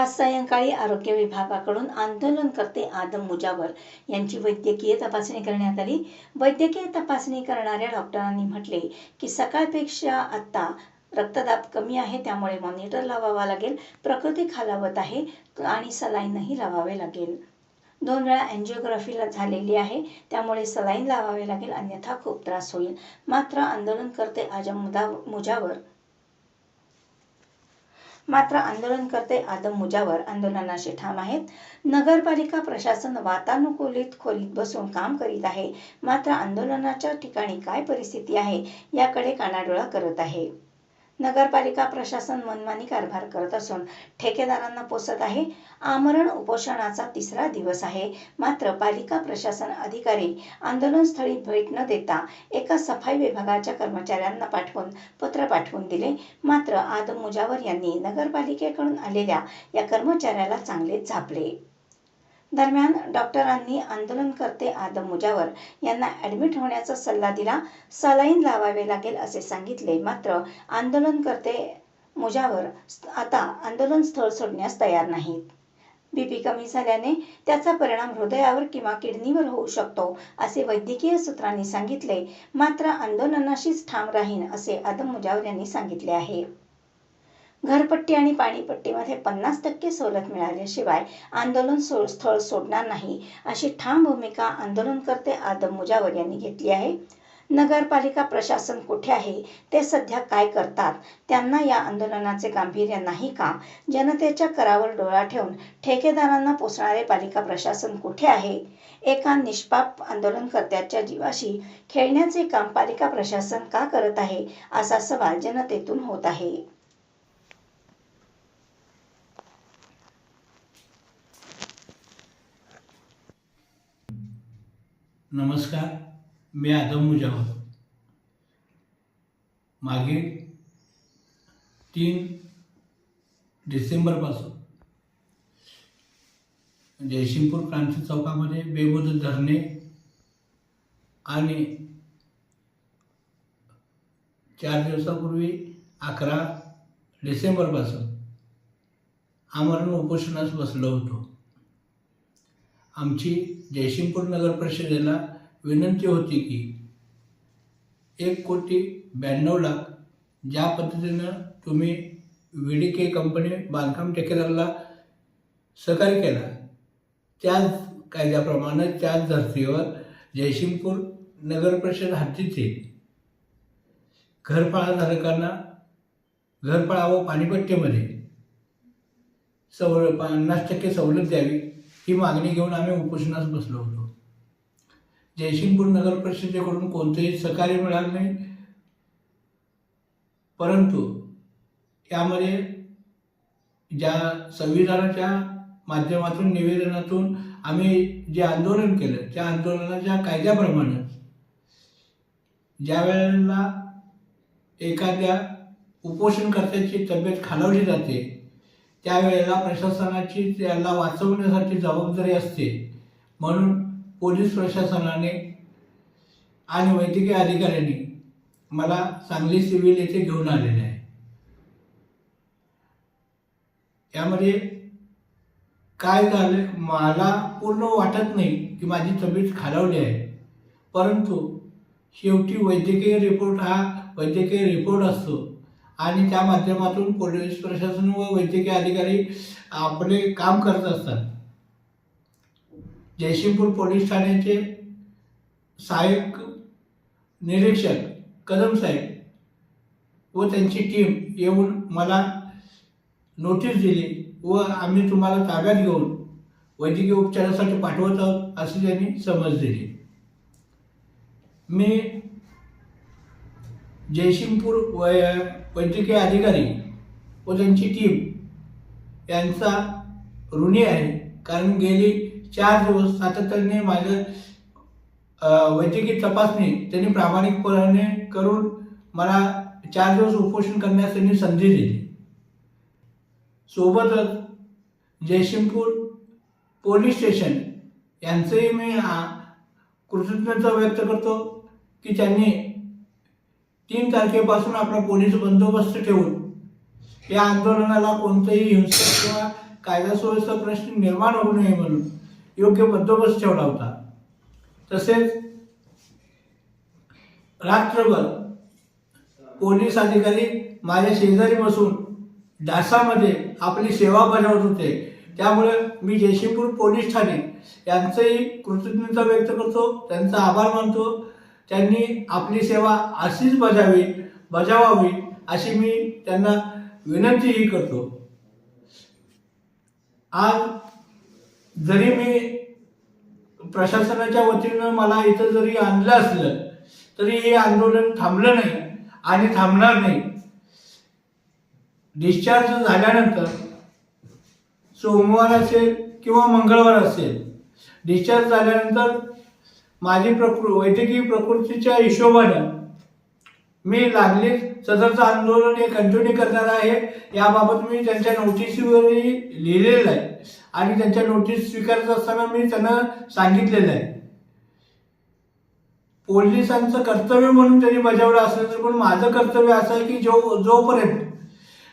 आज सायंकाळी आरोग्य विभागाकडून आंदोलनकर्ते आदम मुजावर. यांची वैद्यकीय तपासणी करण्यात आली. वैद्यकीय तपासणी करणाऱ्या डॉक्टरांनी म्हटले की सकाळपेक्षा आत्ता रक्तदाब कमी आहे त्यामुळे मॉनिटर लावावा लागेल प्रकृती खालावत आहे आणि सलाईनही लावावे लागेल. दोन वेळा अँजिओग्राफीला झालेली आहे त्यामुळे सलाईन लावावे लागेल अन्यथा खूप त्रास होईल. मात्र आंदोलनकर्ते आजम मुदा मुजावर. मात्र आंदोलनकर्ते आदम मुजावर आंदोलनाशी ठाम आहेत. नगरपालिका प्रशासन वातानुकूलित खोलीत बसून काम करीत आहे. मात्र आंदोलनाच्या ठिकाणी काय परिस्थिती आहे याकडे कानाडोळा करत आहे. नगरपालिका प्रशासन मनमानी कारभार करत असून ठेकेदारांना पोसत आहे. आमरण उपोषणाचा तिसरा दिवस आहे. मात्र पालिका प्रशासन अधिकारी आंदोलनस्थळी भेट न देता एका सफाई विभागाच्या कर्मचाऱ्यांना पाठवून पत्र पाठवून दिले. मात्र आदम मुजावर यांनी नगरपालिकेकडून आलेल्या या कर्मचाऱ्याला चांगलेच झापले. दरम्यान डॉक्टरांनी आंदोलनकर्ते आदम मुजावर यांना ॲडमिट होण्याचा सल्ला दिला. सलाईन लावावे लागेल असे सांगितले. मात्र आंदोलनकर्ते मुजावर आता आंदोलन स्थळ सोडण्यास तयार नाहीत. बीपी कमी झाल्याने त्याचा परिणाम हृदयावर किंवा किडनीवर होऊ शकतो असे वैद्यकीय सूत्रांनी सांगितले. मात्र आंदोलनाशीच ठाम राहीन असे आदम मुजावर यांनी सांगितले आहे. घरपट्टी आणि पाणीपट्टीमध्ये पन्नास टक्के सवलत मिळाल्याशिवाय आंदोलन सो स्थळ सोडणार नाही अशी ठाम भूमिका आंदोलनकर्ते आदम मुजावर यांनी घेतली आहे. नगरपालिका प्रशासन कुठे आहे ते सध्या काय करतात त्यांना या आंदोलनाचे गांभीर्य नाही का? जनतेच्या करावर डोळा ठेवून ठेकेदारांना पोसणारे पालिका प्रशासन कुठे आहे? एका निष्पाप आंदोलनकर्त्याच्या जीवाशी खेळण्याचे काम पालिका प्रशासन का करत आहे असा सवाल जनतेतून होत आहे. नमस्कार मी आदम मुजावर. मागील तीन डिसेंबरपासून जयसिंगपूर क्रांती चौकामध्ये बेमुदत धरणे आणि चार दिवसापूर्वी अकरा डिसेंबरपासून आमरण उपोषणास बसलो होतो. आमची जयसिंगपूर नगर परिषदेला विनंती होती की एक कोटी ब्याण्णव लाख ज्या पद्धतीनं तुम्ही व्ही डी के कंपनी बांधकाम ठेकेदाराला सहकार्य केला त्याच कायद्याप्रमाणे त्याच धर्तीवर जयसिंगपूर नगर परिषद हद्दीचे घरफाळाधारकांना घरफाळा व पाणीपट्टीमध्ये सव पन्नास टक्के सवलत द्यावी. ही मागणी घेऊन आम्ही उपोषणास बसलो होतो. जयसिंगपूर नगर परिषदेकडून कोणतेही सहकार्य मिळालं नाही. परंतु यामध्ये ज्या संविधानाच्या माध्यमातून निवेदनातून आम्ही जे आंदोलन केलं त्या आंदोलनाच्या कायद्याप्रमाणे ज्या वेळेला एखाद्या उपोषणकर्त्याची तब्येत खालावली जाते त्यावेळेला प्रशासनाची त्याला वाचवण्यासाठी जबाबदारी असते. म्हणून पोलीस प्रशासनाने आणि वैद्यकीय अधिकाऱ्यांनी मला सांगली सिव्हिल येथे घेऊन आलेले आहे. यामध्ये काय झालं मला पूर्ण वाटत नाही की माझी तब्येत खालावली आहे. परंतु शेवटी वैद्यकीय रिपोर्ट हा वैद्यकीय रिपोर्ट असतो. आणि त्या माध्यमातून पोलीस प्रशासन व वैद्यकीय अधिकारी आपले काम करत असतात. जयसिंगपूर पोलीस ठाण्याचे सहाय्यक निरीक्षक कदम साहेब व त्यांची टीम येऊन मला नोटीस दिली व आम्ही तुम्हाला ताब्यात घेऊन वैद्यकीय उपचारासाठी पाठवत आहोत अशी त्यांनी समज दिली. मी जयसिंगपूर वै वैद्यकीय अधिकारी व त्यांची टीम यांचा ऋणी आहे. कारण गेली चार दिवस सातत्याने माझं वैद्यकीय तपासणी त्यांनी प्रामाणिकपणे करून मला चार दिवस उपोषण करण्यास त्यांनी संधी दिली. सोबतच जयसिंगपूर पोलीस स्टेशन यांचंही मी कृतज्ञता व्यक्त करतो की त्यांनी तीन तारखेपासून आपला पोलीस बंदोबस्त ठेवून या आंदोलनाला कोणतंही हिंसक किंवा कायदा सुव्यवस्था प्रश्न निर्माण होऊ नये म्हणून योग्य बंदोबस्त ठेवला होता. तसेच रात्रभर पोलीस अधिकारी माझ्या शेजारी बसून डासामध्ये आपली सेवा बजावत होते. त्यामुळे मी जयसिंगपूर पोलीस ठाणे यांचंही कृतज्ञता व्यक्त करतो त्यांचा आभार मानतो त्यांनी आपली सेवा अशीच बजावी बजावावी अशी मी त्यांना विनंतीही करतो. आज जरी मी प्रशासनाच्या वतीनं मला इथं जरी आणलं असलं तरी हे आंदोलन थांबलं नाही आणि थांबणार नाही. डिस्चार्ज झाल्यानंतर सोमवार असेल किंवा मंगळवार असेल डिस्चार्ज झाल्यानंतर माझी प्रकृ वैद्यकीय प्रकृतीच्या हिशोबानं मी लागली सदरचं आंदोलन हे कंटिन्यू करणार आहे. याबाबत मी त्यांच्या नोटीसवरही लिहिलेलं आहे. आणि त्यांच्या नोटीस स्वीकारत असताना मी त्यांना सांगितलेलं आहे. पोलिसांचं कर्तव्य म्हणून त्यांनी बजावलं असलं तर पण माझं कर्तव्य असं आहे की जो जोपर्यंत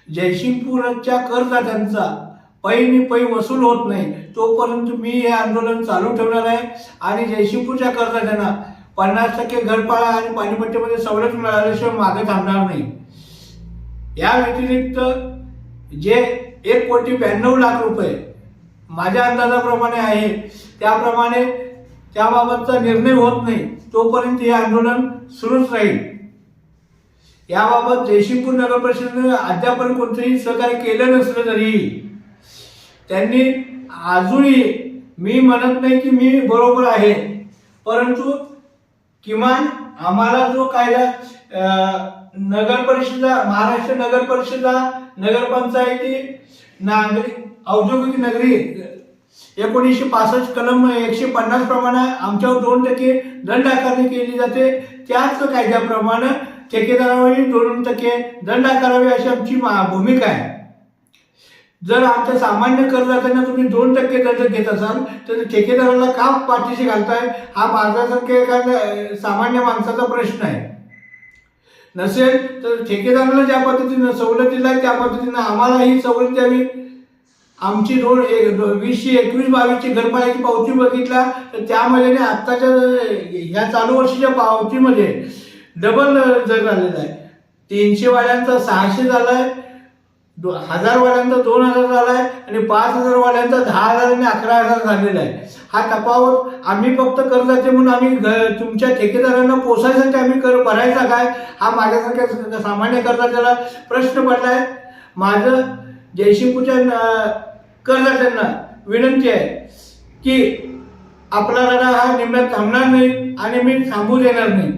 जयसिंगपूरच्या करदात्यांचा पैनी पै वसूल होत नाही. तोपर्यंत मी हे आंदोलन चालू ठेवणार आहे आणि जयसिंगपूरच्या कर्जदारांना पन्नास टक्के घरपाळा आणि पाणीपट्टीमध्ये सवलत मिळाल्याशिवाय मागे थांबणार नाही. या व्यतिरिक्त जे एक कोटी ब्याण्णव लाख रुपये माझ्या अंदाजाप्रमाणे आहे त्याप्रमाणे त्याबाबतचा निर्णय होत नाही तोपर्यंत हे आंदोलन सुरूच राहील. याबाबत जयसिंगपूर नगर परिषदेने अद्यापर्यंत कोणतंही सहकार्य केलं नसलं तरी त्यांनी अजूनही मी म्हणत नाही की मी बरोबर आहे परंतु किमान आम्हाला जो कायदा नगर परिषदा महाराष्ट्र नगर परिषदा नगरपंचायती नागरी औद्योगिक नगरी एकोणीसशे पासष्ट कलम एकशे पन्नास प्रमाणे आमच्यावर दोन टक्के दंड आकारणी केली जाते. त्याच कायद्याप्रमाणे ठेकेदारावरही दोन टक्के दंड आकारावे अशी आमची भूमिका आहे. जर आमच्या सामान्य करदात्यांना तुम्ही दोन टक्के दंड घेत असाल तर ठेकेदाराला का पाठीशी घालताय? हा माझ्यासारख्या एखाद्या सामान्य माणसाचा प्रश्न आहे. नसेल तर ठेकेदाराला ज्या पद्धतीनं सवलत दिला त्या पद्धतीनं आम्हालाही सवलत द्यावी आमची दोन एक वीसशे एकवीस बावीसची घरपाळ्याची पावती बघितला तर त्यामध्ये आत्ताच्या ह्या चालू वर्षीच्या पावतीमध्ये डबल जर झालेला आहे. तीनशे वाल्यांचा सहाशे झाला आहे दो हजार वाल्यांचा दोन हजार झालाय आणि पाच हजार वाल्यांचा दहा हजार आणि अकरा हजार झालेला आहे. हा तफावत आम्ही फक्त कर्जाचे म्हणून आम्ही घ- तुमच्या ठेकेदारांना पोसायसाठी आम्ही कर भरायचा काय हा माझ्यासारख्या सामान्य करदात्याला प्रश्न पडलाय. माझं जयशिंपूच्या कर्जाच्यांना विनंती आहे की आपला लढा हा निम्यात थांबणार नाही आणि मी थांबू देणार नाही.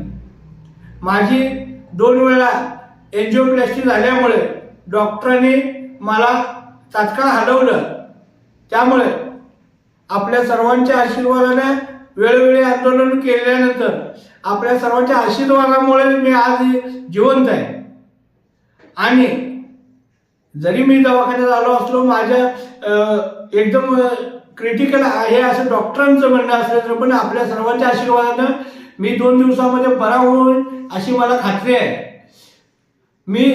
माझी दोन वेळा एन्जिओप्लास्टी झाल्यामुळे डॉक्टरांनी मला तात्काळ हलवलं. त्यामुळे आपल्या सर्वांच्या आशीर्वादाने वेळोवेळी आंदोलन केल्यानंतर आपल्या सर्वांच्या आशीर्वादामुळे मी आज जिवंत आहे. आणि जरी मी दवाखान्यात आलो असलो माझ्या एकदम क्रिटिकल आहे असं डॉक्टरांचं म्हणणं असलं तर पण आपल्या सर्वांच्या आशीर्वादानं मी दोन दिवसामध्ये बरा होईल अशी मला खात्री आहे. मी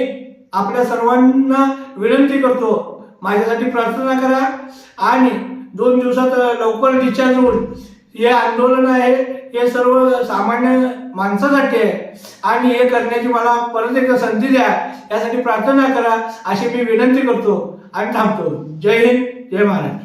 आपल्या सर्वांना विनंती करतो माझ्यासाठी प्रार्थना करा आणि दोन दिवसात लवकर डिस्चार्ज होऊन हे आंदोलन आहे हे सर्व सामान्य माणसासाठी आहे आणि हे करण्याची मला परत एकदा संधी द्या यासाठी प्रार्थना करा अशी मी विनंती करतो आणि थांबतो. जय हिंद जय महाराष्ट्र.